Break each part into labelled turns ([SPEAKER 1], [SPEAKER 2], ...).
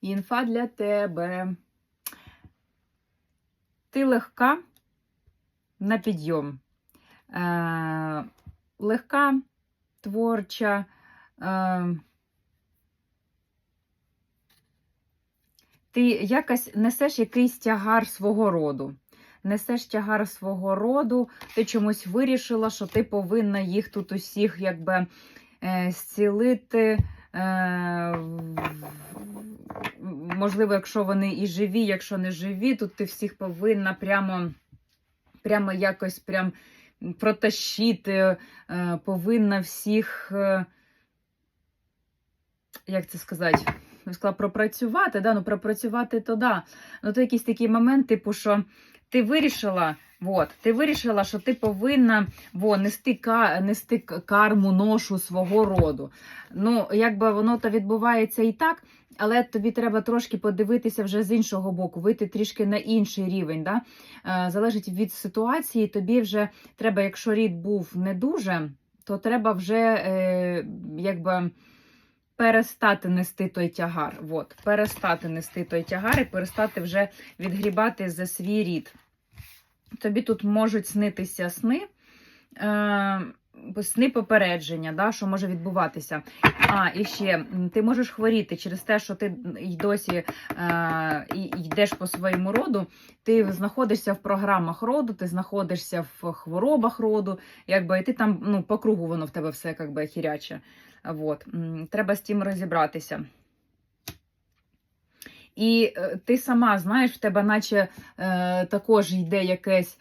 [SPEAKER 1] Інфа для тебе. Ти легка на підйом. Е, легка, творча. Е, ти якось несеш якийсь тягар свого роду. Несеш тягар свого роду, ти чомусь вирішила, що ти повинна їх тут усіх якби е, зцілити. Е, можливо, якщо вони і живі, якщо не живі, тут ти всіх повинна прямо, прямо якось прям протащити, е, повинна всіх, е, як це сказати, я сказала, пропрацювати, да? ну пропрацювати то да. Ну, то якийсь такий момент, типу, що ти вирішила. От, ти вирішила, що ти повинна во, нести, ка, нести карму, ношу свого роду. Ну, якби воно то відбувається і так, але тобі треба трошки подивитися вже з іншого боку, вийти трішки на інший рівень. Да? Е, залежить від ситуації, тобі вже треба, якщо рід був не дуже, то треба вже е, якби. Перестати нести той тягар. От, перестати нести той тягар і перестати вже відгрібати за свій рід. Тобі тут можуть снитися сни, е, сни попередження, да, що може відбуватися. А, і ще ти можеш хворіти через те, що ти й досі е, йдеш по своєму роду, ти знаходишся в програмах роду, ти знаходишся в хворобах роду, якби, і ти там ну, по кругу воно в тебе все якби, хіряче. От. М, Треба з тим розібратися. І е, ти сама знаєш, в тебе наче е, також йде якесь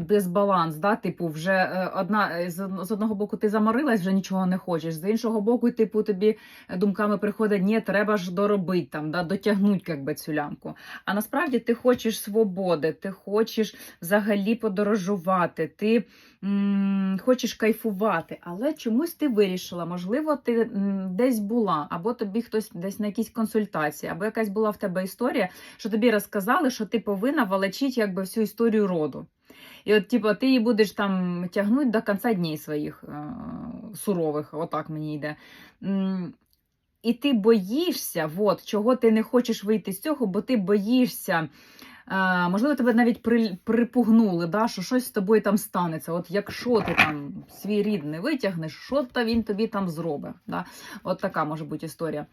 [SPEAKER 1] дисбаланс. Да? Типу, вже е, одна е, з, одного боку ти заморилась, вже нічого не хочеш. З іншого боку, типу, тобі думками приходить, ні, треба ж доробити там, да? дотягнути якби, цю лямку. А насправді ти хочеш свободи, ти хочеш взагалі подорожувати, ти м, хочеш кайфувати, але чомусь ти вирішила, можливо, ти м, десь була, або тобі хтось десь на якійсь консультації, або якась була в тебе історія, що тобі розказали, що ти повинна волочити якби всю історію роду. І от, типу, ти її будеш там тягнути до кінця днів своїх е- сурових, отак мені йде. І ти боїшся, от, чого ти не хочеш вийти з цього, бо ти боїшся. Е, можливо, тебе навіть при, припугнули, да, що щось з тобою там станеться. От якщо ти там свій рід не витягнеш, що то він тобі там зробить. Да? От така може бути історія.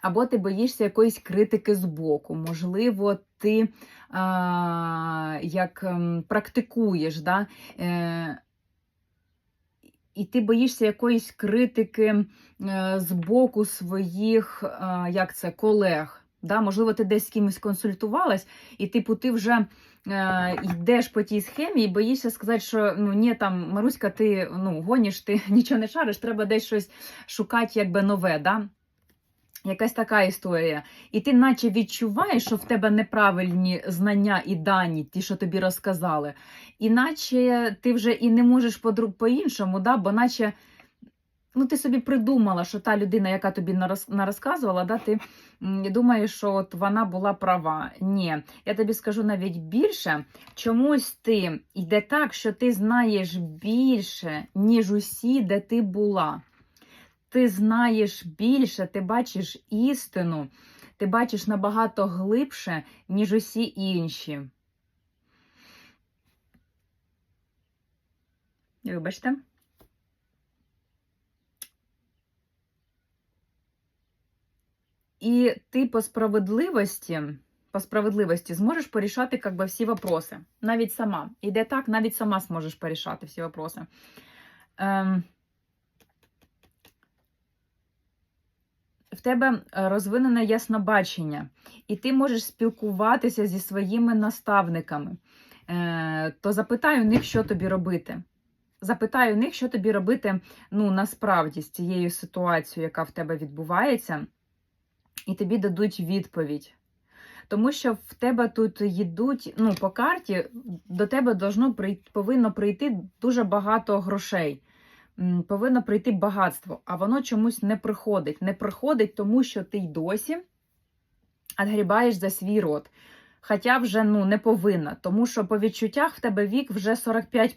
[SPEAKER 1] Або ти боїшся якоїсь критики збоку. Можливо, ти а, як ем, практикуєш, да? е, і ти боїшся якоїсь критики е, з боку своїх е, як це, колег. Да? Можливо, ти десь з кимось консультувалась, і типу ти вже е, йдеш по тій схемі і боїшся сказати, що ну ні, там Маруська, ти ну, гоніш, ти нічого не шариш, треба десь щось шукати якби нове. Да? Якась така історія. І ти наче відчуваєш, що в тебе неправильні знання і дані, ті, що тобі розказали. Іначе ти вже і не можеш по-іншому, да? бо наче ну, ти собі придумала, що та людина, яка тобі нарозказувала, да, ти думаєш, що от вона була права. Ні, я тобі скажу навіть більше. Чомусь ти йде так, що ти знаєш більше, ніж усі, де ти була ти знаєш більше, ти бачиш істину, ти бачиш набагато глибше, ніж усі інші. Вибачте. І ти по справедливості, по справедливості зможеш порішати как би, всі вопроси. Навіть сама. Іде так, навіть сама зможеш порішати всі вопроси. Ем, тебе е, розвинене яснобачення, і ти можеш спілкуватися зі своїми наставниками, Е, то запитай у них, що тобі робити. Запитай у них, що тобі робити ну, насправді з цією ситуацією, яка в тебе відбувається, і тобі дадуть відповідь. Тому що в тебе тут йдуть, ну, по карті до тебе должно, повинно прийти дуже багато грошей повинно прийти багатство, а воно чомусь не приходить. Не приходить, тому що ти й досі відгрібаєш за свій род. Хоча вже ну, не повинна, тому що по відчуттях в тебе вік вже 45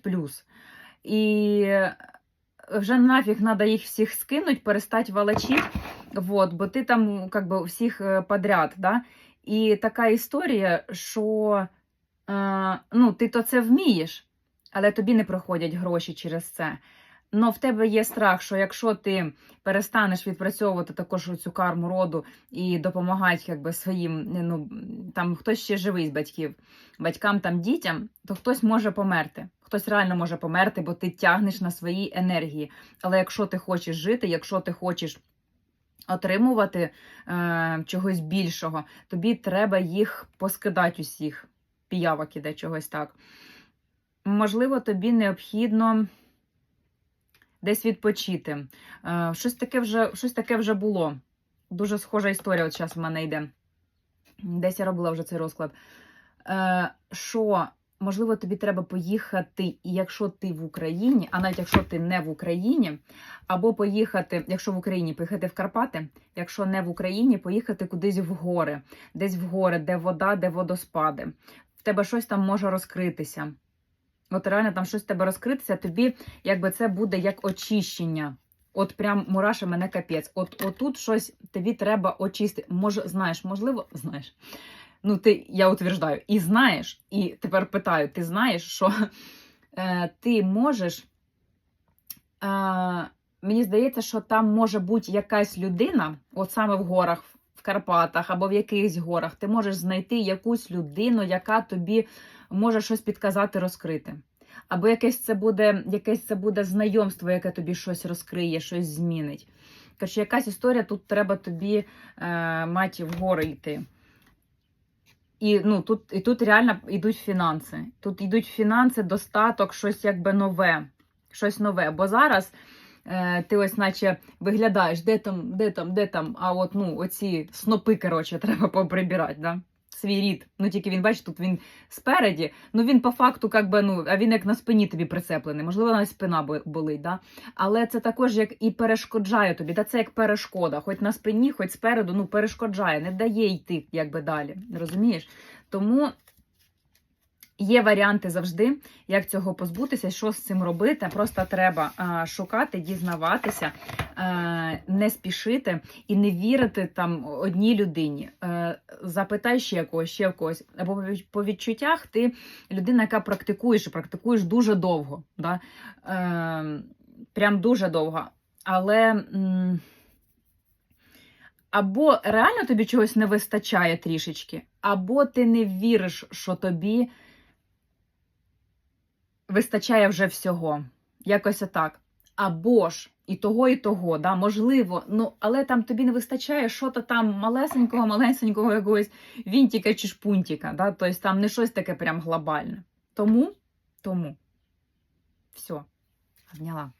[SPEAKER 1] І вже нафіг треба їх всіх скинуть, перестати волочити, вот, бо ти там как би, всіх е, подряд. Да? І така історія, що е, ну, ти то це вмієш, але тобі не проходять гроші через це. Но в тебе є страх, що якщо ти перестанеш відпрацьовувати також цю карму роду і допомагати якби, своїм, ну там хтось ще живий з батьків, батькам там дітям, то хтось може померти. Хтось реально може померти, бо ти тягнеш на своїй енергії. Але якщо ти хочеш жити, якщо ти хочеш отримувати е, чогось більшого, тобі треба їх поскидати усіх. Піявок іде чогось так. Можливо, тобі необхідно десь відпочити. Е, щось, таке вже, щось таке вже було. Дуже схожа історія, от зараз в мене йде. Десь я робила вже цей розклад. Е, що, можливо, тобі треба поїхати, і якщо ти в Україні, а навіть якщо ти не в Україні, або поїхати, якщо в Україні, поїхати в Карпати, якщо не в Україні, поїхати кудись в гори, десь в гори, де вода, де водоспади. В тебе щось там може розкритися. От реально там щось тебе розкритися, тобі якби це буде як очищення. От прям мураша мене капець. От отут щось тобі треба очистити. Може, знаєш, можливо, знаєш. Ну, ти, я утверждаю, і знаєш, і тепер питаю: ти знаєш, що е, ти можеш. Е, мені здається, що там може бути якась людина, от саме в горах, в Карпатах або в якихось горах, ти можеш знайти якусь людину, яка тобі може щось підказати, розкрити. Або якесь це буде якесь це буде знайомство, яке тобі щось розкриє, щось змінить. Коротше, якась історія тут треба тобі е, маті в гори йти. І ну, тут і тут реально йдуть фінанси. Тут йдуть фінанси, достаток, щось якби нове. Щось нове. Бо зараз ти ось наче виглядаєш, де там, де там, де там, а от ну, оці снопи, коротше, треба поприбирати. Да? Свій рід. Ну тільки він, бачиш, тут він спереді. Ну він по факту, как би, ну, а він як на спині тобі прицеплений. Можливо, навіть спина болить. Да? Але це також як і перешкоджає тобі. Да? Це як перешкода. Хоч на спині, хоч спереду, ну перешкоджає, не дає йти якби далі. Розумієш? Тому. Є варіанти завжди, як цього позбутися, що з цим робити. Просто треба а, шукати, дізнаватися, а, не спішити і не вірити там одній людині. Е, запитай ще когось, ще в когось. Або по відчуттях ти людина, яка практикуєш, і практикуєш дуже довго. Да? Е, прям дуже довго. Але. або реально тобі чогось не вистачає трішечки, або ти не віриш, що тобі вистачає вже всього. Якось отак. Або ж і того, і того, да, можливо, ну, але там тобі не вистачає що-то там малесенького, малесенького якогось вінтіка чи шпунтіка, да, тобто там не щось таке прям глобальне. Тому, тому, все, обняла.